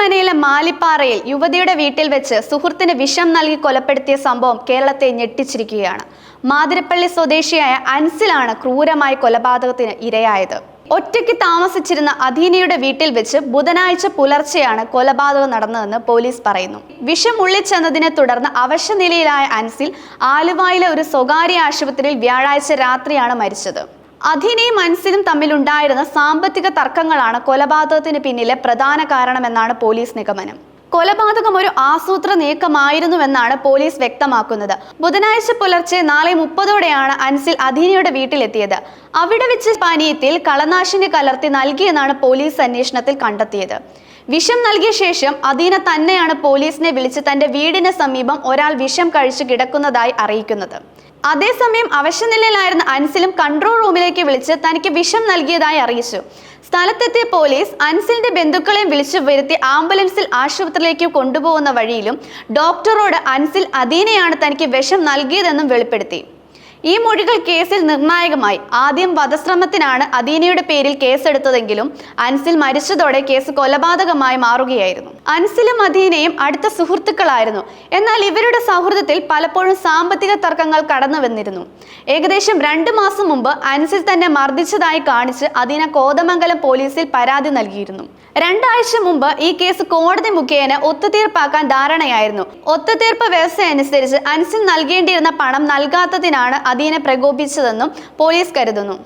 ശബരിമലയിലെ മാലിപ്പാറയിൽ യുവതിയുടെ വീട്ടിൽ വെച്ച് സുഹൃത്തിന് വിഷം നൽകി കൊലപ്പെടുത്തിയ സംഭവം കേരളത്തെ ഞെട്ടിച്ചിരിക്കുകയാണ്. മാതിരപ്പള്ളി സ്വദേശിയായ അൻസിലാണ് ക്രൂരമായ കൊലപാതകത്തിന് ഇരയായത്. ഒറ്റയ്ക്ക് താമസിച്ചിരുന്ന അധീനയുടെ വീട്ടിൽ വെച്ച് ബുധനാഴ്ച പുലർച്ചെയാണ് കൊലപാതകം നടന്നതെന്ന് പോലീസ് പറയുന്നു. വിഷം ഉള്ളിച്ചെന്നതിനെ തുടർന്ന് അവശനിലയിലായ അൻസിൽ ആലുവായിലെ ഒരു സ്വകാര്യ ആശുപത്രിയിൽ വ്യാഴാഴ്ച രാത്രിയാണ് മരിച്ചത്. അധീനയും അൻസിനും തമ്മിലുണ്ടായിരുന്ന സാമ്പത്തിക തർക്കങ്ങളാണ് കൊലപാതകത്തിന് പിന്നിലെ പ്രധാന കാരണമെന്നാണ് പോലീസ് നിഗമനം. കൊലപാതകം ഒരു ആസൂത്ര നീക്കമായിരുന്നുവെന്നാണ് പോലീസ് വ്യക്തമാക്കുന്നത്. ബുധനാഴ്ച പുലർച്ചെ നാളെ മുപ്പതോടെയാണ് അൻസിൽ അധീനയുടെ വീട്ടിലെത്തിയത്. അവിടെ വെച്ച് പാനീയത്തിൽ കളനാശിനി കലർത്തി നൽകിയെന്നാണ് പോലീസ് അന്വേഷണത്തിൽ കണ്ടെത്തിയത്. വിഷം നൽകിയ ശേഷം അദീന തന്നെയാണ് പോലീസിനെ വിളിച്ച് തന്റെ വീടിന് സമീപം ഒരാൾ വിഷം കഴിച്ചു കിടക്കുന്നതായി അറിയിക്കുന്നത്. അതേസമയം അവശനിലയിലായിരുന്ന അൻസിലും കൺട്രോൾ റൂമിലേക്ക് വിളിച്ച് തനിക്ക് വിഷം നൽകിയതായി അറിയിച്ചു. സ്ഥലത്തെത്തിയ പോലീസ് അൻസിലിന്റെ ബന്ധുക്കളെയും വിളിച്ചു വരുത്തി ആംബുലൻസിൽ ആശുപത്രിയിലേക്ക് കൊണ്ടുപോകുന്ന വഴിയിലും ഡോക്ടറോട് അൻസിൽ അദീനയാണ് തനിക്ക് വിഷം നൽകിയതെന്നും വെളിപ്പെടുത്തി. ഈ മൊഴികൾ കേസിൽ നിർണായകമായി. ആദ്യം വധശ്രമത്തിനാണ് അദീനയുടെ പേരിൽ കേസെടുത്തതെങ്കിലും അൻസിൽ മരിച്ചതോടെ കേസ് കൊലപാതകമായി മാറുകയായിരുന്നു. അൻസിലും അദീനയും അടുത്ത സുഹൃത്തുക്കളായിരുന്നു. എന്നാൽ ഇവരുടെ സൗഹൃദത്തിൽ പലപ്പോഴും സാമ്പത്തിക തർക്കങ്ങൾ കടന്നു വന്നിരുന്നു ഏകദേശം രണ്ട് മാസം മുമ്പ് അൻസിൽ തന്നെ മർദ്ദിച്ചതായി കാണിച്ച് അദീന കോതമംഗലം പോലീസിൽ പരാതി നൽകിയിരുന്നു. രണ്ടാഴ്ച മുമ്പ് ഈ കേസ് കോടതി മുഖേന ഒത്തുതീർപ്പാക്കാൻ ധാരണയായിരുന്നു. ഒത്തുതീർപ്പ് വ്യവസ്ഥ അനുസരിച്ച് അൻസിൽ നൽകേണ്ടിയിരുന്ന പണം നൽകാത്തതിനാണ് അദീനെ പ്രകോപിച്ചതെന്നും പോലീസ് കരുതുന്നു.